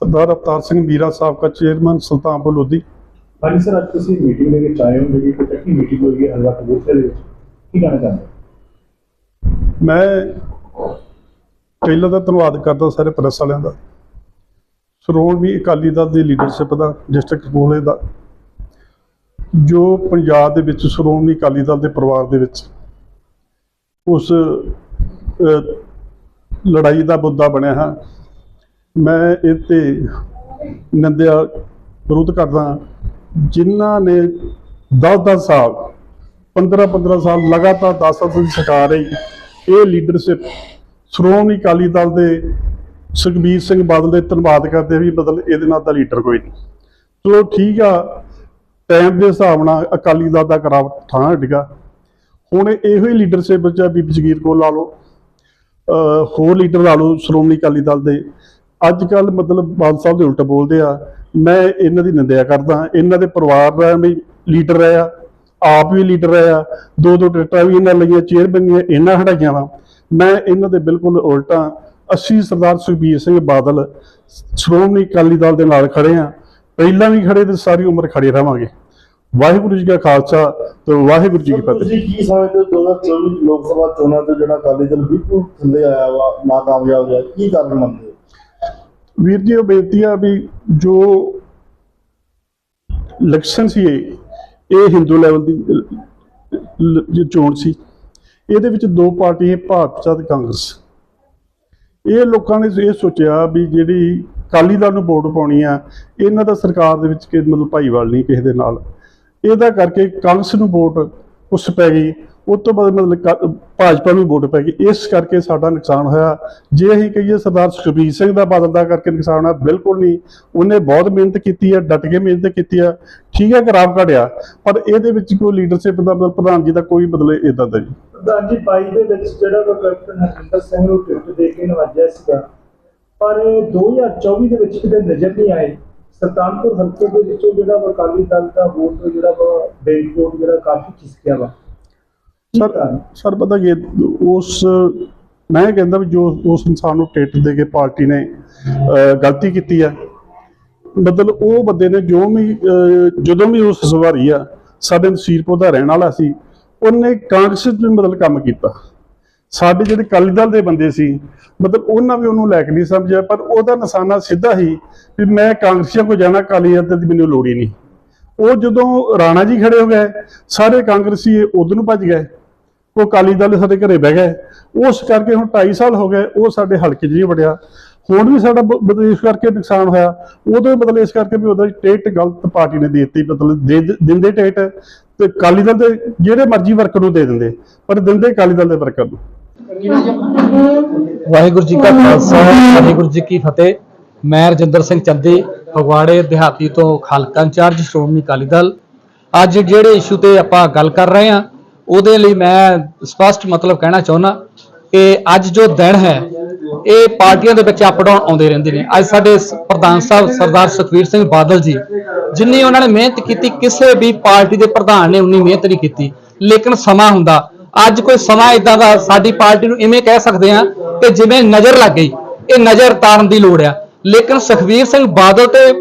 ਸਰਦਾਰ ਅਵਤਾਰ ਸਿੰਘ ਮੀਰਾ ਸਾਬਕਾ ਚੇਅਰਮੈਨ ਸੁਲਤਾਨਪੁਰ ਲੋਧੀ ਹਾਂਜੀ ਸਰ ਅੱਜ ਤੁਸੀਂ ਮੀਟਿੰਗ ਦੇ ਵਿੱਚ ਆਏ ਹੋ ਜਿਹੜੀ ਕਿ ਟੱਕੀ ਮੀਟਿੰਗ ਹੋਈ ਹੈ ਹਲਵਾ ਕਬੂਤਰ ਦੇ ਵਿੱਚ। ਕੀ ਕਹਿਣਾ ਚਾਹੁੰਦੇ? ਮੈਂ ਪਹਿਲਾਂ ਤਾਂ ਧੰਨਵਾਦ ਕਰਦਾ ਸਾਰੇ ਪ੍ਰੈਸ ਵਾਲਿਆਂ ਦਾ। ਸ਼੍ਰੋਮਣੀ ਅਕਾਲੀ ਦਲ ਦੀ ਲੀਡਰਸ਼ਿਪ ਦਾ ਡਿਸਟ੍ਰਿਕਟ ਕਪੂਰਥਲੇ ਦਾ ਜੋ ਪੰਜਾਬ ਦੇ ਵਿੱਚ ਸ਼੍ਰੋਮਣੀ ਅਕਾਲੀ ਦਲ ਦੇ ਪਰਿਵਾਰ ਦੇ ਵਿੱਚ। ਉਸ ਲੜਾਈ ਦਾ ਮੁੱਦਾ ਬਣਿਆ ਹੈ। ਮੈਂ ਇਹ ਤੇ ਨਿੰਦਿਆ ਵਿਰੋਧ ਕਰਦਾ ਜਿਨ੍ਹਾਂ ਨੇ 10-10 ਸਾਲ 15-15 ਸਾਲ ਲਗਾਤਾਰ 10 ਸਾਲ ਦੀ ਸਰਕਾਰ ਰਹੀ, ਇਹ ਲੀਡਰਸ਼ਿਪ ਸ਼੍ਰੋਮਣੀ ਅਕਾਲੀ ਦਲ ਦੇ ਸੁਖਬੀਰ ਸਿੰਘ ਬਾਦਲ ਦੇ ਧੰਨਵਾਦ ਕਰਦੇ ਵੀ ਬਦਲ ਇਹਦੇ ਨਾਲ ਤਾਂ ਲੀਡਰ ਕੋਈ ਨਹੀਂ। ਚਲੋ ਠੀਕ ਆ ਟਾਈਮ ਦੇ ਹਿਸਾਬ ਨਾਲ ਅਕਾਲੀ ਦਲ ਦਾ ਕਰਾਵ ਠਾਂ ਹਟਗਾ ਹੁਣ ਇਹੋ ਹੀ ਲੀਡਰਸ਼ਿਪ ਵਿੱਚ ਆ ਬੀਬੀ ਜਗੀਰ ਕੋਲ ਲਾ ਲਓ ਹੋਰ ਲੀਡਰ ਲਾ ਲਓ ਸ਼੍ਰੋਮਣੀ ਅਕਾਲੀ ਦਲ ਦੇ। ਅੱਜ ਕੱਲ ਮਤਲਬ ਬਾਲ ਸਾਹਿਬ ਦੇ ਉਲਟ ਬੋਲਦੇ ਆ ਮੈਂ ਇਹਨਾਂ ਦੀ ਨਿੰਦਿਆ ਕਰਦਾ ਇਹਨਾਂ ਦੇ ਪਰਿਵਾਰ ਦਾ ਵੀ ਲੀਡਰ ਰਿਹਾ ਆਪ ਵੀ ਲੀਡਰ ਰਿਹਾ ਦੋ ਦੋ ਟਿਕਟਾਂ ਵੀ ਇਹਨਾਂ ਲਈਆਂ ਚੇਅਰਮੈਨੀਆਂ ਇਹਨਾਂ ਹਟਾਈਆਂ ਵਾ। ਮੈਂ ਇਹਨਾਂ ਦੇ ਬਿਲਕੁਲ ਉਲਟਾ ਅਸੀਂ ਸਰਦਾਰ ਸੁਖਬੀਰ ਸਿੰਘ ਬਾਦਲ ਸ਼੍ਰੋਮਣੀ ਅਕਾਲੀ ਦਲ ਦੇ ਨਾਲ ਖੜੇ ਆ ਪਹਿਲਾਂ ਵੀ ਖੜੇ ਤੇ ਸਾਰੀ ਉਮਰ ਖੜੇ ਰਵਾਂਗੇ ਵਾਹਿਗੁਰੂ ਜੀ ਕਾ ਖਾਲਸਾ ਤੇ ਵਾਹਿਗੁਰੂ ਜੀ ਕੀ ਸਰ, ਫਤਿਹ। ਤੁਸੀਂ ਕੀ ਸਮਝਦੇ ਹੋ 2024 ਲੋਕ ਸਭਾ ਚੋਣਾਂ ਤੇ ਜਿਹੜਾ ਅਕਾਲੀ ਦਲ ਬਿਲਕੁਲ ਥੱਲੇ ਆਇਆ ਵਾ ਨਾ ਕਾਮਯਾਬ ਹੋਇਆ ਕੀ ਕਾਰਨ ਮੰਨਦੇ ਵੀਰ ਜੀ, ਉਹ ਬੇਨਤੀ ਆ ਵੀ ਜੋ ਇਲੈਕਸ਼ਨ ਸੀ ਇਹ ਹਿੰਦੂ ਲੈਵਲ ਦੀ ਚੋਣ ਸੀ, ਇਹਦੇ ਵਿੱਚ ਦੋ ਪਾਰਟੀਆਂ ਭਾਜਪਾ ਤੇ ਕਾਂਗਰਸ। ਇਹ ਲੋਕਾਂ ਨੇ ਇਹ ਸੋਚਿਆ ਵੀ ਜਿਹੜੀ ਅਕਾਲੀ ਦਲ ਨੂੰ ਵੋਟ ਪਾਉਣੀ ਆ, ਇਹਨਾਂ ਦਾ ਸਰਕਾਰ ਦੇ ਵਿੱਚ ਕਿ ਮਤਲਬ ਭਾਈਵਾਲ ਨਹੀਂ ਕਿਸੇ ਦੇ ਨਾਲ। ਇਹਦਾ ਕਰਕੇ ਕਾਂਗਰਸ ਨੂੰ ਵੋਟ ਉਸ ਪੈ ਗਈ। ਉਸ ਤੋਂ ਬਾਅਦ ਮਤਲਬ ਭਾਜਪਾ ਨੂੰ ਵੋਟ ਪੈ ਗਈ। ਇਸ ਕਰਕੇ ਸਾਡਾ ਨੁਕਸਾਨ ਹੋਇਆ। ਜੇ ਅਸੀਂ ਕਹੀਏ ਸਰਦਾਰ ਸੁਖਬੀਰ ਸਿੰਘ ਦਾ ਬਦਲ ਦਾ ਕਰਕੇ ਨੁਕਸਾਨ ਹੋਇਆ, ਬਿਲਕੁਲ ਨਹੀਂ। ਉਹਨੇ ਬਹੁਤ ਮਿਹਨਤ ਕੀਤੀ ਹੈ, ਡਟ ਕੇ ਮਿਹਨਤ ਕੀਤੀ ਹੈ। ਠੀਕ ਹੈ, ਖਰਾਬ ਘੜਿਆ ਪਰ ਇਹਦੇ ਵਿੱਚ ਕੋਈ ਲੀਡਰਸ਼ਿਪ ਦਾ ਪ੍ਰਧਾਨ ਜੀ ਦਾ ਕੋਈ ਬਦਲੇ ਇਦਾਂ ਦਾ ਜੀ ਪ੍ਰਧਾਨ ਜੀ 22 ਦੇ ਵਿੱਚ ਜਿਹੜਾ ਵਾ ਕੈਪਟਨ ਹਰਜਿੰਦਰ ਸਿੰਘ ਨੂੰ ਟਿਕਟ ਦੇ ਕੇ ਨਵਾਜਿਆ ਸੀਗਾ, ਪਰ 2024 ਦੇ ਵਿੱਚ ਕਿਤੇ ਨਜ਼ਰ ਨਹੀਂ ਆਏ। ਸੁਲਤਾਨਪੁਰ ਹਲਕੇ ਦੇ ਵਿੱਚੋਂ ਜਿਹੜਾ ਵਾ ਅਕਾਲੀ ਦਲ ਦਾ ਵੋਟ ਜਿਹੜਾ ਵਾ ਬੈਂਕ ਵੋਟ ਜਿਹੜਾ ਕਾਫੀ ਖਿਸਕਿਆ ਵਾ ਸਰ? ਸਰ ਪਤਾ ਕੀ ਉਸ ਮੈਂ ਕਹਿੰਦਾ ਵੀ ਜੋ ਉਸ ਇਨਸਾਨ ਨੂੰ ਟਿਕਟ ਦੇ ਕੇ ਪਾਰਟੀ ਨੇ ਗਲਤੀ ਕੀਤੀ ਹੈ ਮਤਲਬ ਉਹ ਬੰਦੇ ਨੇ ਜੋ ਵੀ ਜਦੋਂ ਵੀ ਉਸ ਸਵਾਰੀ ਆ ਸਾਡੇ ਨਸੀਰਪੁਰ ਦਾ ਰਹਿਣ ਵਾਲਾ ਸੀ ਉਹਨੇ ਕਾਂਗਰਸ ਵਿੱਚ ਮਤਲਬ ਕੰਮ ਕੀਤਾ ਸਾਡੇ ਜਿਹੜੇ ਅਕਾਲੀ ਦਲ ਦੇ ਬੰਦੇ ਸੀ, ਮਤਲਬ ਉਹਨਾਂ ਵੀ ਉਹਨੂੰ ਲੈ ਕੇ ਨਹੀਂ ਸਮਝਿਆ, ਪਰ ਉਹਦਾ ਨਿਸ਼ਾਨਾ ਸਿੱਧਾ ਹੀ ਵੀ ਮੈਂ ਕਾਂਗਰਸੀਆਂ ਕੋ ਜਾਣਾ, ਅਕਾਲੀ ਦਲ ਦੀ ਮੈਨੂੰ ਲੋੜ ਹੀ ਨਹੀਂ। ਉਹ ਜਦੋਂ ਰਾਣਾ ਜੀ ਖੜੇ ਹੋ ਗਏ, ਸਾਰੇ ਕਾਂਗਰਸੀ ਉਧਰ ਨੂੰ ਭੱਜ ਗਏ, ਉਹ ਅਕਾਲੀ ਦਲ ਸਾਡੇ ਘਰੇ ਬਹਿ ਗਏ। ਉਸ ਕਰਕੇ ਹੁਣ 2.5 ਸਾਲ ਹੋ ਗਏ, ਉਹ ਸਾਡੇ ਹਲਕੇ 'ਚ ਨਹੀਂ ਵੜਿਆ। ਹੁਣ ਵੀ ਸਾਡਾ ਮਤਲਬ ਇਸ ਕਰਕੇ ਨੁਕਸਾਨ ਹੋਇਆ। ਉਦੋਂ ਮਤਲਬ ਇਸ ਕਰਕੇ ਵੀ ਉਹਦਾ ਟਿਕਟ ਗਲਤ ਪਾਰਟੀ ਨੇ ਦੇ ਦਿੱਤੀ, ਮਤਲਬ ਦੇ ਦਿੰਦੇ ਟਿਕਟ ਤੇ ਅਕਾਲੀ ਦਲ ਦੇ ਜਿਹੜੇ ਮਰਜ਼ੀ ਵਰਕਰ ਨੂੰ ਦੇ ਦਿੰਦੇ, ਪਰ ਦਿੰਦੇ ਅਕਾਲੀ ਦਲ ਦੇ ਵਰਕਰ ਨੂੰ। ਵਾਹਿਗੁਰੂ ਜੀ ਕਾ ਖਾਲਸਾ, ਵਾਹਿਗੁਰੂ ਜੀ ਕੀ ਫਤਿਹ। ਮੈਂ ਰਜਿੰਦਰ ਸਿੰਘ ਚੰਦੀ, ਫਗਵਾੜੇ, ਦਿਹਾਤੀ ਤੋਂ ਖਾਲਕਾ ਇੰਚਾਰਜ, ਸ਼੍ਰੋਮਣੀ ਅਕਾਲੀ ਦਲ। ਅੱਜ ਜਿਹੜੇ ਇਸ਼ੂ ਤੇ ਆਪਾਂ ਗੱਲ ਕਰ ਰਹੇ ਹਾਂ, ਉਹਦੇ ਲਈ ਮੈਂ ਸਪਸ਼ਟ ਮਤਲਬ ਕਹਿਣਾ ਚਾਹੁੰਦਾ ਕਿ ਅੱਜ ਜੋ ਦਿਨ ਹੈ, ਇਹ ਪਾਰਟੀਆਂ ਦੇ ਵਿੱਚ ਅਪ ਡਾਊਨ ਆਉਂਦੇ ਰਹਿੰਦੇ ਨੇ। ਅੱਜ ਸਾਡੇ ਪ੍ਰਧਾਨ ਸਾਹਿਬ ਸਰਦਾਰ ਸੁਖਵੀਰ ਸਿੰਘ ਬਾਦਲ ਜੀ, ਜਿੰਨੀ ਉਹਨਾਂ ਨੇ ਮਿਹਨਤ ਕੀਤੀ, ਕਿਸੇ ਵੀ ਪਾਰਟੀ ਦੇ ਪ੍ਰਧਾਨ ਨੇ ਉਨੀ ਮਿਹਨਤ ਨਹੀਂ ਕੀਤੀ। ਲੇਕਿਨ ਸਮਾਂ ਹੁੰਦਾ ਅੱਜ ਕੋਈ ਸਮਾਂ ਇਦਾਂ ਦਾ ਸਾਡੀ ਪਾਰਟੀ ਨੂੰ ਇਵੇਂ ਕਹਿ ਸਕਦੇ ਆ ਕਿ ਜਿਵੇਂ ਨਜ਼ਰ ਲੱਗ ਗਈ, ਇਹ ਨਜ਼ਰ ਤਾਰਨ ਦੀ ਲੋੜ ਆ। ਲੇਕਿਨ ਸੁਖਵੀਰ ਸਿੰਘ ਬਾਦਲ ਤੇ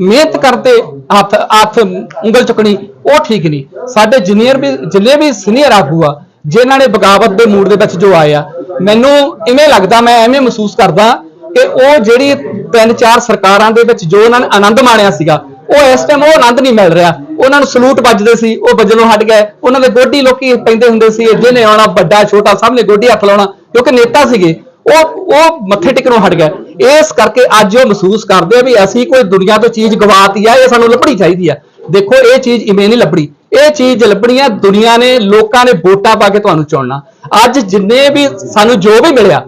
ਮਿਹਨਤ ਕਰਦੇ ਹੱਥ ਹੱਥ ਉਂਗਲ ਚੁੱਕਣੀ, ਉਹ ਠੀਕ ਨਹੀਂ। ਸਾਡੇ ਜੂਨੀਅਰ ਵੀ ਜਿੰਨੇ ਵੀ ਸੀਨੀਅਰ ਆਗੂ ਆ, ਜਿਨ੍ਹਾਂ ਨੇ ਬਗਾਵਤ ਦੇ ਮੂਡ ਦੇ ਵਿੱਚ ਜੋ ਆਏ ਆ। ਮੈਨੂੰ ਇਵੇਂ ਲੱਗਦਾ, ਮੈਂ ਐਵੇਂ ਮਹਿਸੂਸ ਕਰਦਾ ਕਿ ਉਹ ਜਿਹੜੀ ਤਿੰਨ ਚਾਰ ਸਰਕਾਰਾਂ ਦੇ ਵਿੱਚ ਜੋ ਉਹਨਾਂ ਨੇ ਆਨੰਦ ਮਾਣਿਆ ਸੀਗਾ ਉਹ ਇਸ ਟਾਈਮ ਉਹ ਆਨੰਦ ਨਹੀਂ ਮਿਲ ਰਿਹਾ। ਉਹਨਾਂ ਨੂੰ ਸਲੂਟ ਵੱਜਦੇ ਸੀ, ਉਹ ਵੱਜਣੋਂ ਹਟ ਗਏ। ਉਹਨਾਂ ਦੇ ਗੋਡੀ ਲੋਕੀ ਪੈਂਦੇ ਹੁੰਦੇ ਸੀ ਜਿਹਨੇ ਆਉਣਾ ਵੱਡਾ, ਛੋਟਾ, ਸਭ ਨੇ ਗੋਡੀ ਹੱਥ ਲਾਉਣਾ ਕਿਉਂਕਿ ਨੇਤਾ ਸੀਗੇ, ਉਹ ਉਹ ਮੱਥੇ ਟੇਕਣੋਂ ਹਟ ਗਏ। ਇਸ ਕਰਕੇ ਅੱਜ ਉਹ ਮਹਿਸੂਸ ਕਰਦੇ ਆ ਵੀ ਅਸੀਂ ਕੋਈ ਦੁਨੀਆ ਤੋਂ ਚੀਜ਼ ਗਵਾਤੀ ਆ, ਇਹ ਸਾਨੂੰ ਲੱਭਣੀ ਚਾਹੀਦੀ ਆ। ਦੇਖੋ, ਇਹ ਚੀਜ਼ ਇਵੇਂ ਨਹੀਂ ਲੱਭਣੀ। ਇਹ ਚੀਜ਼ ਲੱਭਣੀ ਆ, ਦੁਨੀਆ ਨੇ, ਲੋਕਾਂ ਨੇ ਵੋਟਾਂ ਪਾ ਕੇ ਤੁਹਾਨੂੰ ਚੁਣਨਾ। ਅੱਜ ਜਿੰਨੇ ਵੀ ਸਾਨੂੰ ਜੋ ਵੀ ਮਿਲਿਆ,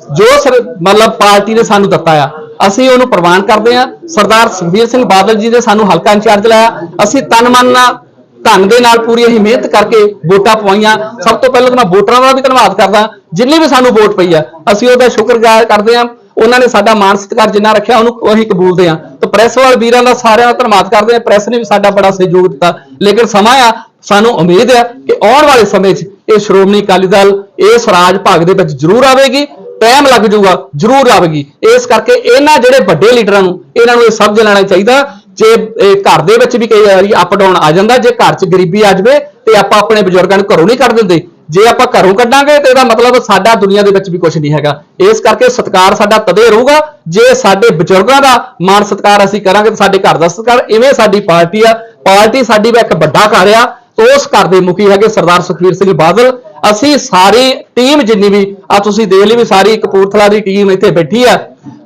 ਜੋ ਸਰ, ਮਤਲਬ ਪਾਰਟੀ ਨੇ ਸਾਨੂੰ ਦਿੱਤਾ ਆ ਅਸੀਂ ਉਹਨੂੰ ਪ੍ਰਵਾਨ ਕਰਦੇ ਹਾਂ। ਸਰਦਾਰ ਸੁਖਬੀਰ ਸਿੰਘ ਬਾਦਲ ਜੀ ਨੇ ਸਾਨੂੰ ਹਲਕਾ ਇੰਚਾਰਜ ਲਾਇਆ। ਅਸੀਂ ਤਨ ਮਨ ਨਾਲ, ਧਨ ਦੇ ਨਾਲ ਪੂਰੀ ਅਸੀਂ ਮਿਹਨਤ ਕਰਕੇ ਵੋਟਾਂ ਪਵਾਈਆਂ। ਸਭ ਤੋਂ ਪਹਿਲਾਂ ਤਾਂ ਮੈਂ ਵੋਟਰਾਂ ਦਾ ਵੀ ਧੰਨਵਾਦ ਕਰਦਾ। ਜਿੰਨੀ ਵੀ ਸਾਨੂੰ ਵੋਟ ਪਈ ਆ, ਅਸੀਂ ਉਹਦਾ ਸ਼ੁਕਰਗੁਜ਼ਾਰ ਕਰਦੇ ਹਾਂ। ਉਹਨਾਂ ਨੇ ਸਾਡਾ ਮਾਣ ਸਤਿਕਾਰ ਜਿੰਨਾ ਰੱਖਿਆ, ਉਹਨੂੰ ਅਸੀਂ ਕਬੂਲਦੇ ਹਾਂ। ਤੇ ਪ੍ਰੈਸ ਵਾਲੇ ਵੀਰਾਂ ਦਾ ਸਾਰਿਆਂ ਦਾ ਧੰਨਵਾਦ ਕਰਦੇ ਹਾਂ। ਪ੍ਰੈਸ ਨੇ ਵੀ ਸਾਡਾ ਬੜਾ ਸਹਿਯੋਗ ਦਿੱਤਾ। ਲੇਕਿਨ ਸਮਾਂ ਆ, ਸਾਨੂੰ ਉਮੀਦ ਹੈ ਕਿ ਆਉਣ ਵਾਲੇ ਸਮੇਂ 'ਚ ਇਹ ਸ਼੍ਰੋਮਣੀ ਅਕਾਲੀ ਦਲ, ਇਸ ਰਾਜ ਭਾਗ ਦੇ ਵਿੱਚ ਜ਼ਰੂਰ ਆਵੇਗੀ। ਟਾਈਮ ਲੱਗ ਜਾਊਗਾ, ਜ਼ਰੂਰ ਆਵੇਗੀ ਇਸ ਕਰਕੇ ਇਹਨਾਂ ਜਿਹੜੇ ਵੱਡੇ ਲੀਡਰਾਂ ਨੂੰ, ਇਹਨਾਂ ਨੂੰ ਇਹ ਸਮਝ ਲੈਣਾ ਚਾਹੀਦਾ। ਜੇ ਘਰ ਦੇ ਵਿੱਚ ਵੀ ਕਈ ਵਾਰੀ ਅਪ ਡਾਊਨ ਆ ਜਾਂਦਾ, ਜੇ ਘਰ 'ਚ ਗਰੀਬੀ ਆ ਜਾਵੇ ਤੇ ਆਪਾਂ ਆਪਣੇ ਬਜ਼ੁਰਗਾਂ ਨੂੰ ਘਰੋਂ ਨਹੀਂ ਕੱਢ ਦਿੰਦੇ। ਜੇ ਆਪਾਂ ਘਰੋਂ ਕੱਢਾਂਗੇ ਤੇ ਇਹਦਾ ਮਤਲਬ ਸਾਡਾ ਦੁਨੀਆ ਦੇ ਵਿੱਚ ਵੀ ਕੁਝ ਨਹੀਂ ਹੈਗਾ। ਇਸ ਕਰਕੇ ਸਤਿਕਾਰ ਸਾਡਾ ਤਦੇ ਰਹੂਗਾ, ਜੇ ਸਾਡੇ ਬਜ਼ੁਰਗਾਂ ਦਾ ਮਾਣ ਸਤਿਕਾਰ ਅਸੀਂ ਕਰਾਂਗੇ ਤੇ ਸਾਡੇ ਘਰ ਦਾ ਸਤਿਕਾਰ, ਇਵੇਂ ਸਾਡੀ ਪਾਰਟੀ ਆ। ਪਾਰਟੀ ਸਾਡੀ ਇੱਕ ਵੱਡਾ ਘਰ ਆ। ਤੇ ਉਸ ਘਰ ਦੇ ਮੁਖੀ ਹੈਗੇ ਸਰਦਾਰ ਸੁਖਬੀਰ ਸਿੰਘ ਬਾਦਲ। ਅਸੀਂ ਸਾਰੀ ਟੀਮ ਜਿੰਨੀ ਵੀ ਆ ਤੁਸੀਂ ਦੇਖ ਲਈ ਵੀ ਸਾਰੀ ਕਪੂਰਥਲਾ ਦੀ ਟੀਮ ਇੱਥੇ ਬੈਠੀ ਆ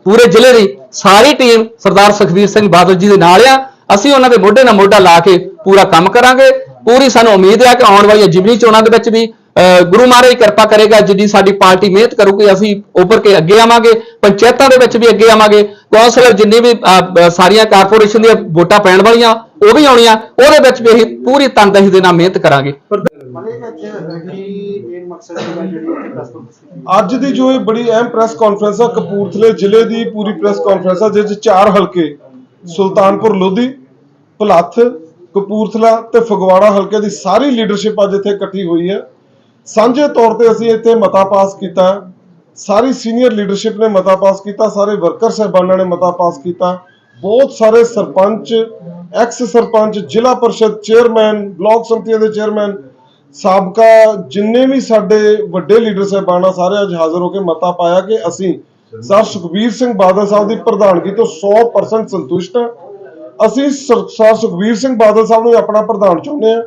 ਪੂਰੇ ਜ਼ਿਲ੍ਹੇ ਦੀ ਸਾਰੀ ਟੀਮ ਸਰਦਾਰ ਸੁਖਬੀਰ ਸਿੰਘ ਬਾਦਲ ਜੀ ਦੇ ਨਾਲ ਆ। ਅਸੀਂ ਉਹਨਾਂ ਦੇ ਮੋਢੇ ਨਾਲ ਮੋਢਾ ਲਾ ਕੇ ਪੂਰਾ ਕੰਮ ਕਰਾਂਗੇ। ਪੂਰੀ ਸਾਨੂੰ ਉਮੀਦ ਹੈ ਕਿ ਆਉਣ ਵਾਲੀਆਂ ਜਿਮਨੀ ਚੋਣਾਂ ਦੇ ਵਿੱਚ ਵੀ ਅਹ, ਗੁਰੂ ਮਹਾਰਾਜ ਕਿਰਪਾ ਕਰੇਗਾ ਜਿੱਡੀ ਸਾਡੀ ਪਾਰਟੀ ਮਿਹਨਤ ਕਰੂਗੀ ਅਸੀਂ ਉੱਪਰ ਕੇ ਅੱਗੇ ਆਵਾਂਗੇ ਪੰਚਾਇਤਾਂ ਦੇ ਵਿੱਚ ਵੀ ਅੱਗੇ ਆਵਾਂਗੇ। ਕੌਂਸਲਰ ਜਿੰਨੀ ਵੀ ਸਾਰੀਆਂ ਕਾਰਪੋਰੇਸ਼ਨ ਦੀਆਂ ਵੋਟਾਂ ਪੈਣ ਵਾਲੀਆਂ ਉਹ ਵੀ ਆਉਣੀਆਂ ਉਹਦੇ ਵਿੱਚ ਵੀ ਅਸੀਂ ਪੂਰੀ ਤਨਦੇਹੀ ਦੇ ਨਾਲ ਮਿਹਨਤ ਕਰਾਂਗੇ। ਅੱਜ ਦੀ ਜੋ ਇਹ ਬੜੀ ਅਹਿਮ ਪ੍ਰੈਸ ਕਾਨਫਰੰਸ ਆ, ਕਪੂਰਥਲੇ ਜ਼ਿਲ੍ਹੇ ਦੀ ਪੂਰੀ ਪ੍ਰੈਸ ਕਾਨਫਰੰਸ ਆ ਜਿਸ 'ਚ ਚਾਰ ਹਲਕੇ, ਸੁਲਤਾਨਪੁਰ, ਲੋਧੀ, ਭਲੱਥ, ਕਪੂਰਥਲਾ ਤੇ ਫਗਵਾੜਾ ਹਲਕੇ ਦੀ ਸਾਰੀ ਲੀਡਰਸ਼ਿਪ ਅੱਜ ਇੱਥੇ ਇਕੱਠੀ ਹੋਈ ਹੈ। ਸਾਂਝੇ ਤੌਰ ਤੇ ਅਸੀਂ ਇੱਥੇ ਮਤਾ ਪਾਸ ਕੀਤਾ। ਸਾਰੀ ਸੀਨੀਅਰ ਲੀਡਰਸ਼ਿਪ ਨੇ ਮਤਾ ਪਾਸ ਕੀਤਾ, ਸਾਰੇ ਵਰਕਰ ਸਹਿਬਾਨਾਂ ਨੇ ਮਤਾ ਪਾਸ ਕੀਤਾ। ਬਹੁਤ ਸਾਰੇ ਸਰਪੰਚ ਐਕਸ ਸਰਪੰਚ, ਜ਼ਿਲ੍ਹਾ ਪਰਿਸ਼ਦ ਚੇਅਰਮੈਨ, ਬਲਾਕ ਸੰਮਤੀਆਂ ਦੇ ਚੇਅਰਮੈਨ, ਸਾਬਕਾ ਜਿੰਨੇ ਵੀ ਸਾਡੇ ਵੱਡੇ ਲੀਡਰ ਸਾਹਿਬਾਨ ਸਾਰੇ ਅੱਜ ਹਾਜ਼ਰ ਹੋ ਕੇ ਮਤਾ ਪਾਇਆ ਕਿ ਅਸੀਂ ਸਰ ਸੁਖਬੀਰ ਸਿੰਘ ਬਾਦਲ ਸਾਹਿਬ ਦੀ ਪ੍ਰਧਾਨਗੀ ਤੋਂ 100% ਸੰਤੁਸ਼ਟ ਹਾਂ ਅਸੀਂ ਸਰ ਸੁਖਬੀਰ ਸਿੰਘ ਬਾਦਲ ਸਾਹਿਬ ਨੂੰ ਆਪਣਾ ਪ੍ਰਧਾਨ ਚਾਹੁੰਦੇ ਆ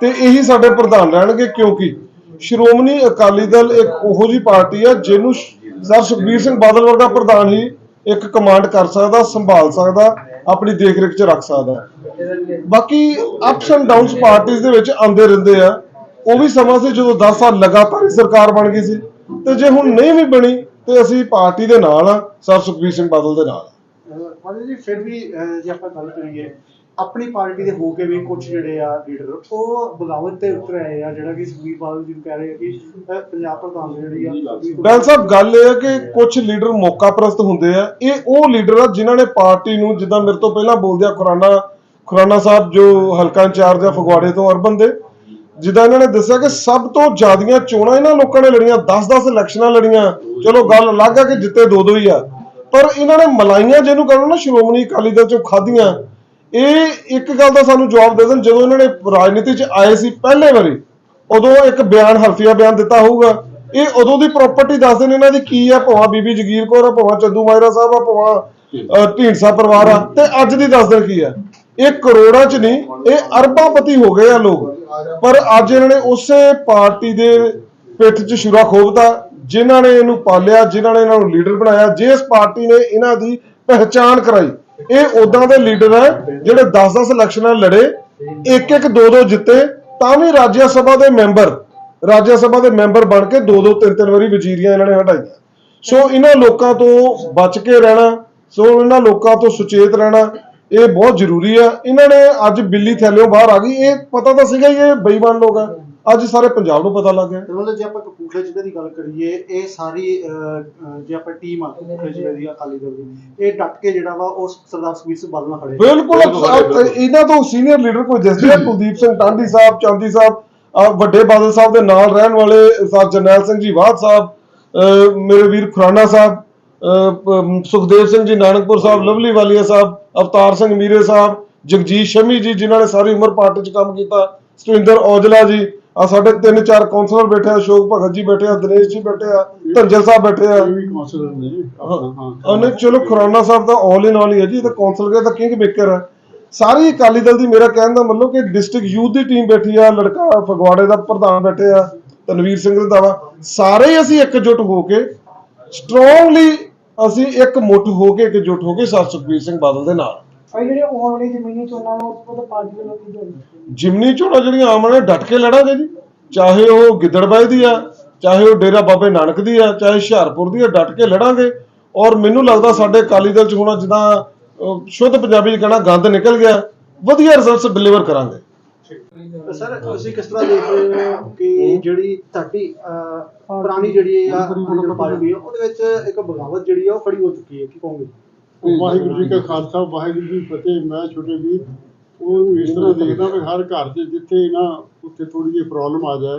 ਤੇ ਇਹੀ ਸਾਡੇ ਪ੍ਰਧਾਨ ਰਹਿਣਗੇ ਕਿਉਂਕਿ ਸ਼੍ਰੋਮਣੀ ਅਕਾਲੀ ਦਲ ਇੱਕ ਉਹੋ ਜੀ ਪਾਰਟੀ ਆ ਜਿਹਨੂੰ ਸਰ ਸੁਖਬੀਰ ਸਿੰਘ ਬਾਦਲ ਵਰਗਾ ਪ੍ਰਧਾਨ ਹੀ ਇੱਕ ਕਮਾਂਡ ਕਰ ਸਕਦਾ, ਸੰਭਾਲ ਸਕਦਾ। ਆਪਣੀ ਦੇਖ ਰੇਖ 'ਚ ਰੱਖ ਸਕਦਾ। ਬਾਕੀ ਅਪਸ ਐਂਡ ਡਾਊਨਸ ਪਾਰਟੀਆਂ ਦੇ ਵਿੱਚ ਆਉਂਦੇ ਰਹਿੰਦੇ ਆ। ਉਹ ਵੀ ਸਮਾਂ ਸੀ ਜਦੋਂ 10 ਸਾਲ ਲਗਾਤਾਰ ਸਰਕਾਰ ਬਣ ਗਈ ਸੀ। ਤੇ ਜੇ ਹੁਣ ਨਹੀਂ ਵੀ ਬਣੀ, ਤੇ ਅਸੀਂ ਪਾਰਟੀ ਦੇ ਨਾਲ ਆ, ਸਰ ਸੁਖਬੀਰ ਸਿੰਘ ਬਾਦਲ ਦੇ ਨਾਲ ਮਾਜੀ ਜੀ, ਫਿਰ ਵੀ ਜੇ ਆਪਾਂ ਗੱਲ ਕਰੀਏ ਆਪਣੀ ਪਾਰਟੀ ਦੇ ਹੋ ਕੇ ਵੀ ਕੁਝ ਜਿਹੜੇ ਆ ਲੀਡਰ ਉਹ ਬਗਾਵਤ ਤੇ ਉਤਰ ਆਏ ਆ ਜਿਹੜਾ ਕਿ ਸੁਖਬੀਰ ਬਾਦਲ ਜੀ ਨੂੰ ਕਹਿ ਰਹੇ ਆ ਕਿ ਅਹ, ਪੰਜਾਬ ਪ੍ਰਧਾਨ ਜਿਹੜੀ ਆ ਬੈਲ ਸਾਹਿਬ ਗੱਲ ਇਹ ਹੈ ਕਿ ਕੁਝ ਲੀਡਰ ਮੌਕਾ ਪ੍ਰਸਤ ਹੁੰਦੇ ਆ। ਇਹ ਉਹ ਲੀਡਰ ਆ ਜਿਨ੍ਹਾਂ ਨੇ ਪਾਰਟੀ ਨੂੰ ਜਿੱਦਾਂ ਮੇਰੇ ਤੋਂ ਪਹਿਲਾਂ ਬੋਲਦੇ ਖੁਰਾਨਾ ਖੁਰਾਨਾ ਸਾਹਿਬ ਜੋ ਹਲਕਾ ਇੰਚਾਰਜ ਆ ਫਗਵਾੜੇ ਤੋਂ ਅਰਬਨ ਦੇ ਜਿੱਦਾਂ ਇਹਨਾਂ ਨੇ ਦੱਸਿਆ ਕਿ ਸਭ ਤੋਂ ਜ਼ਿਆਦੀਆਂ ਚੋਣਾਂ ਇਹਨਾਂ ਲੋਕਾਂ ਨੇ ਲੜੀਆਂ 10-10 ਇਲੈਕਸ਼ਨਾਂ ਲੜੀਆਂ। ਚਲੋ ਗੱਲ ਅਲੱਗ ਆ ਕਿ ਜਿੱਤੇ ਦੋ ਦੋ ਹੀ ਆ। ਪਰ ਇਹਨਾਂ ਨੇ ਮਲਾਈਆਂ ਜਿਹਨੂੰ ਕਹਿੰਦੇ ਨਾ ਸ਼੍ਰੋਮਣੀ ਅਕਾਲੀ ਦਲ ਚੋਂ ਖਾਧੀਆਂ ਇਹ ਇੱਕ ਗੱਲ ਦਾ ਸਾਨੂੰ ਜਵਾਬ ਦੇ ਦੇਣ, ਜਦੋਂ ਇਹਨਾਂ ਨੇ ਰਾਜਨੀਤੀ 'ਚ ਆਏ ਸੀ ਪਹਿਲੇ ਵਾਰੀ, ਉਦੋਂ ਇੱਕ ਬਿਆਨ, ਹਲਫੀਆ ਬਿਆਨ ਦਿੱਤਾ ਹੋਊਗਾ। ਇਹ ਉਦੋਂ ਦੀ ਪ੍ਰਾਪਰਟੀ ਦੱਸ ਦੇਣ ਇਹਨਾਂ ਦੀ ਕੀ ਆ, ਭਾਵੇਂ ਬੀਬੀ ਜਗੀਰ ਕੌਰ ਆ, ਭਾਵੇਂ ਚੰਦੂ ਮਾਇਰਾ ਸਾਹਿਬ ਆ, ਭਾਵੇਂ ਢੀਂਡਸਾ ਪਰਿਵਾਰ ਆ, ਤੇ ਅੱਜ ਦੀ ਦੱਸ ਦੇਣ ਕੀ ਆ? ਇਹ ਕਰੋੜਾਂ 'ਚ ਨਹੀਂ, ਇਹ ਅਰਬਾਂਪਤੀ ਹੋ ਗਏ ਆ ਲੋਕ। ਪਰ ਅੱਜ ਇਹਨਾਂ ਨੇ ਉਸੇ ਪਾਰਟੀ ਦੇ ਪਿੱਠ 'ਚ ਸ਼ੁਰਾ ਖੋਬਤਾ ਜਿਨ੍ਹਾਂ ਨੇ ਇਹਨੂੰ ਪਾਲਿਆ, ਜਿਨ੍ਹਾਂ ਨੇ ਇਹਨਾਂ ਨੂੰ ਲੀਡਰ ਬਣਾਇਆ, ਜਿਸ ਪਾਰਟੀ ਨੇ ਇਹਨਾਂ ਦੀ ਪਹਿਚਾਣ ਕਰਾਈ। ਇਹ ਉਦਾਂ ਦੇ ਲੀਡਰ ਹੈ, ਜਿਹੜੇ 10-10 ਇਲੈਕਸ਼ਨਾਂ ਲੜੇ ਇੱਕ ਇੱਕ ਦੋ ਦੋ ਜਿੱਤੇ, ਤਾਂ ਵੀ ਰਾਜ ਸਭਾ ਦੇ ਮੈਂਬਰ ਰਾਜ ਸਭਾ ਦੇ ਮੈਂਬਰ ਬਣ ਕੇ ਦੋ ਦੋ ਤਿੰਨ ਤਿੰਨ ਵਾਰੀ ਵਜ਼ੀਰੀਆਂ ਇਹਨਾਂ ਨੇ ਹਟਾਈਆਂ। ਸੋ ਇਹਨਾਂ ਲੋਕਾਂ ਤੋਂ ਬਚ ਕੇ ਰਹਿਣਾ, ਸੋ ਇਹਨਾਂ ਲੋਕਾਂ ਤੋਂ ਸੁਚੇਤ ਰਹਿਣਾ, ਇਹ ਬਹੁਤ ਜ਼ਰੂਰੀ ਆ ਇਹਨਾਂ ਨੇ ਅੱਜ ਬਿੱਲੀ ਥੈਲਿਓਂ ਬਾਹਰ ਆ ਗਈ। ਇਹ ਪਤਾ ਤਾਂ ਸੀਗਾ ਹੀ ਇਹ ਬੇਈਮਾਨ ਲੋਕ ਆ। ਅੱਜ ਸਾਰੇ ਪੰਜਾਬ ਨੂੰ ਪਤਾ ਲੱਗ ਗਿਆ ਤੇ ਮਤਲਬ ਜੇ ਆਪਾਂ ਕਪੂਰਥਲੇ ਜ਼ਿਲ੍ਹੇ ਦੀ ਗੱਲ ਕਰੀਏ ਇਹ ਸਾਰੀ ਅਹ, ਅਹ, ਜੇ ਆਪਾਂ ਟੀਮ ਆ ਕਪੂਰਥਲੇ ਜ਼ਿਲ੍ਹੇ ਦੀ ਅਕਾਲੀ ਦਲ ਦੀ ਇਹ ਡਟ ਕੇ ਜਿਹੜਾ ਵਾ ਉਹ ਸਰਦਾਰ ਸੁਖਬੀਰ ਸਿੰਘ ਬਾਦਲ ਨਾਲ ਖੜੇ। ਬਿਲਕੁਲ ਇਹਨਾਂ ਤੋਂ ਸੀਨੀਅਰ ਲੀਡਰ ਕੋਈ ਦਿਸਦੇ ਆ ਕੁਲਦੀਪ ਸਿੰਘ ਟਾਂਡੀ ਸਾਹਿਬ ਚਾਂਦੀ ਸਾਹਿਬ ਅ, ਵੱਡੇ ਬਾਦਲ ਸਾਹਿਬ ਦੇ ਨਾਲ ਰਹਿਣ ਵਾਲੇ ਸਰ ਜਰਨੈਲ ਸਿੰਘ ਜੀ ਵਾਧ ਸਾਹਿਬ ਮੇਰੇ ਵੀਰ ਖੁਰਾਨਾ ਸਾਹਿਬ ਸੁਖਦੇਵ ਸਿੰਘ ਜੀ ਨਾਨਕਪੁਰ ਸਾਹਿਬ ਲਵਲੀ ਵਾਲੀਆ ਸਾਹਿਬ ਅਵਤਾਰ ਸਿੰਘ ਮੀਰੇ ਸਾਹਿਬ ਜਗਜੀਤ ਸ਼ਮੀ ਜੀ ਜਿਨ੍ਹਾਂ ਨੇ ਸਾਰੀ ਉਮਰ ਪਾਰਟੀ 'ਚ ਕੰਮ ਕੀਤਾ ਸਤਿੰਦਰ ਔਜਲਾ ਜੀ ਆ ਸਾਡੇ ਤਿੰਨ ਚਾਰ ਕਾਉਂਸਲਰ ਬੈਠੇ ਆ ਅਸ਼ੋਕ ਭਗਤ ਜੀ ਬੈਠੇ ਆ ਦਿਨੇਸ਼ ਜੀ ਬੈਠੇ ਆ ਧੰਜਲ ਸਾਹਿਬ ਬੈਠੇ ਆ। ਉਹਨੇ ਚਲੋ ਖੁਰਾਨਾ ਸਾਹਿਬ ਤਾਂ ਆਲ ਇਨ ਆਲ ਹੀ ਹੈ ਜੀ ਇਹ ਤਾਂ ਕੌਂਸਲ ਗਿਆ ਤਾਂ ਕਿੰਗ ਮੇਕਰ ਹੈ ਸਾਰੀ ਅਕਾਲੀ ਦਲ ਦੀ ਮੇਰਾ ਕਹਿਣ ਦਾ ਮਤਲਬ ਕਿ ਡਿਸਟ੍ਰਿਕਟ ਯੂਥ ਦੀ ਟੀਮ ਬੈਠੀ ਆ ਲੜਕਾ ਫਗਵਾੜੇ ਦਾ ਪ੍ਰਧਾਨ ਬੈਠੇ ਆ ਤਨਵੀਰ ਸਿੰਘ ਰੰਧਾਵਾ ਸਾਰੇ ਹੀ ਅਸੀਂ ਇਕਜੁੱਟ ਹੋ ਕੇ ਸਟਰੋਂਗਲੀ ਅਸੀਂ ਇੱਕ ਮੁੱਠ ਹੋ ਕੇ ਇਕਜੁੱਟ ਹੋ ਕੇ ਸਰ ਸੁਖਬੀਰ ਸਿੰਘ ਬਾਦਲ ਦੇ ਨਾਲ। ਭਾਈ ਜਿਹੜੇ ਆਉਣ ਵਾਲੀ ਜ਼ਮੀਨੀ ਚੋਣਾਂ ਨੂੰ ਉਹ ਤਾਂ ਪਾਰਟੀ ਵੱਲੋਂ ਕੀ ਹੋਣੀ? ਜਿਮਨੀ ਚੋਣਾਂ ਜਿਹੜੀਆਂ ਆਮ ਨੇ ਡਟ ਕੇ ਲੜਾਂਗੇ ਜੀ। ਚਾਹੇ ਉਹ ਗਿੱਦੜਬਾਈ ਦੀ ਆ ਚਾਹੇ ਉਹ ਡੇਰਾ ਬਾਬੇ ਨਾਨਕ ਦੀ ਆ ਚਾਹੇ ਹੁਸ਼ਿਆਰਪੁਰ ਦੀ ਆ ਡਟ ਕੇ ਲੜਾਂਗੇ। ਔਰ ਮੈਨੂੰ ਲੱਗਦਾ ਸਾਡੇ ਅਕਾਲੀ ਦਲ ਚ ਹੁਣ ਜਿੱਦਾਂ ਅਹ, ਸ਼ੁੱਧ ਪੰਜਾਬੀ ਚ ਕਹਿਣਾ ਗੰਦ ਨਿਕਲ ਗਿਆ। ਵਧੀਆ ਰਿਜ਼ਲਟਸ ਡਿਲੀਵਰ ਕਰਾਂਗੇ। ਤੇ ਸਰ ਤੁਸੀਂ ਕਿਸ ਤਰ੍ਹਾਂ ਦੇਖ ਰਹੇ ਹੋ ਕਿ ਜਿਹੜੀ ਤੁਹਾਡੀ ਅਹ, ਪੁਰਾਣੀ ਜਿਹੜੀ ਆ ਪਾਰਟੀ ਆ ਉਹਦੇ ਵਿੱਚ ਇੱਕ ਬਗਾਵਤ ਜਿਹੜੀ ਆ ਉਹ ਖੜੀ ਹੋ ਚੁੱਕੀ ਹੈ ਕੀ ਕਹੋਗੇ? ਵਾਹਿਗੁਰੂ ਜੀ ਕਾ ਖਾਲਸਾ, ਵਾਹਿਗੁਰੂ ਜੀ ਫਤਿਹ। ਮੈਂ ਛੋਟੇ ਵੀਰ, ਉਹ ਇਸ ਤਰ੍ਹਾਂ ਦੇਖਦਾ ਵੀ ਹਰ ਘਰ 'ਚ ਜਿੱਥੇ ਨਾ ਉੱਥੇ ਥੋੜੀ ਜਿਹੀ ਪ੍ਰੋਬਲਮ ਆ ਜਾਏ,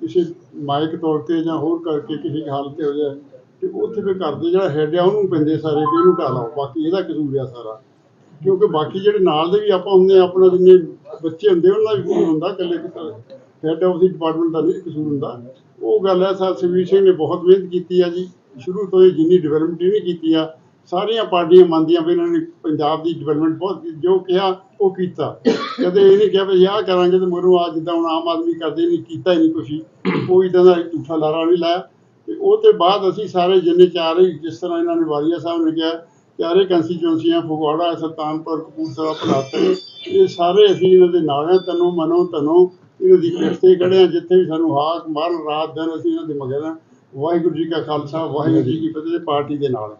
ਕਿਸੇ ਮਾਇਕ ਤੌਰ ਤੇ ਜਾਂ ਹੋਰ ਕਰਕੇ ਕਿਸੇ ਦੀ ਹਾਲਤ ਤੇ ਹੋ ਜਾਏ ਤੇ ਉੱਥੇ ਵੀ ਘਰ ਦੇ ਜਿਹੜਾ ਹੈਡ ਆ, ਉਹਨੂੰ ਪੈਂਦੇ ਸਾਰੇ ਵੀ ਇਹਨੂੰ ਢਾਲੋ ਬਾਕੀ ਇਹਦਾ ਕਸੂਰ ਆ ਸਾਰਾ। ਕਿਉਂਕਿ ਬਾਕੀ ਜਿਹੜੇ ਨਾਲ ਦੇ ਵੀ ਆਪਾਂ ਹੁੰਦੇ ਆ, ਆਪਣਾ ਜਿੰਨੇ ਬੱਚੇ ਹੁੰਦੇ, ਉਹਨਾਂ ਦਾ ਵੀ ਕਸੂਰ ਹੁੰਦਾ, ਇਕੱਲੇ ਹੈਡ ਆਫ ਦੀ ਡਿਪਾਰਟਮੈਂਟ ਦਾ ਨਹੀਂ ਕਸੂਰ ਹੁੰਦਾ। ਉਹ ਗੱਲ ਹੈ, ਸਰ ਸੁਖਬੀਰ ਸਿੰਘ ਨੇ ਬਹੁਤ ਮਿਹਨਤ ਕੀਤੀ ਆ ਜੀ। ਸ਼ੁਰੂ ਤੋਂ ਹੀ ਜਿੰਨੀ ਡਿਵੈਲਪਮੈਂਟ ਨਹੀਂ ਕੀਤੀ ਆ ਸਾਰੀਆਂ ਪਾਰਟੀਆਂ ਮੰਨਦੀਆਂ ਵੀ ਇਹਨਾਂ ਨੇ ਪੰਜਾਬ ਦੀ ਡਿਵੈਲਪਮੈਂਟ ਬਹੁਤ ਜੋ ਕਿਹਾ ਉਹ ਕੀਤਾ। ਕਦੇ ਇਹ ਨਹੀਂ ਕਿਹਾ ਵੀ ਆਹ ਕਰਾਂਗੇ ਤੇ ਮੋਰੂ ਆ ਜਿੱਦਾਂ ਹੁਣ ਆਮ ਆਦਮੀ ਕਰਦੇ ਨਹੀਂ, ਕੀਤਾ ਹੀ ਨਹੀਂ ਕੁਛ ਉਹ ਇਦਾਂ ਦਾ ਝੂਠਾ ਲਾਰਾ ਨਹੀਂ ਲਾਇਆ। ਤੇ ਉਹ ਤੇ ਬਾਅਦ ਅਸੀਂ ਸਾਰੇ ਜਿੰਨੇ ਚਾਰ ਜਿਸ ਤਰ੍ਹਾਂ ਇਹਨਾਂ ਨੇ ਵਾਲੀਆ ਸਾਹਿਬ ਨੇ ਕਿਹਾ, ਚਾਰੇ ਕੰਸਟੀਚੁਐਂਸੀਆਂ ਫਗਵਾੜਾ, ਸੁਲਤਾਨਪੁਰ, ਕਪੂਰਥਲਾ ਭਲਾਤਰ ਇਹ ਸਾਰੇ ਅਸੀਂ ਇਹਨਾਂ ਦੇ ਨਾਲ ਹਾਂ ਤਨੋਂ ਮਨੋਂ ਤਨੋਂ ਇਹਨਾਂ ਦੀ ਪਿੱਠ ਤੇ ਖੜੇ ਹਾਂ ਜਿੱਥੇ ਵੀ ਸਾਨੂੰ ਹਾਕ, ਮਾਰਨ, ਰਾਤ, ਦਿਨ ਅਸੀਂ ਇਹਨਾਂ ਦੇ ਮਗਰ ਹਾਂ ਵਾਹਿਗੁਰੂ ਜੀ ਕਾ ਖਾਲਸਾ, ਵਾਹਿਗੁਰੂ ਜੀ ਕੀ ਫਤਿਹ ਪਾਰਟੀ ਦੇ ਨਾਲ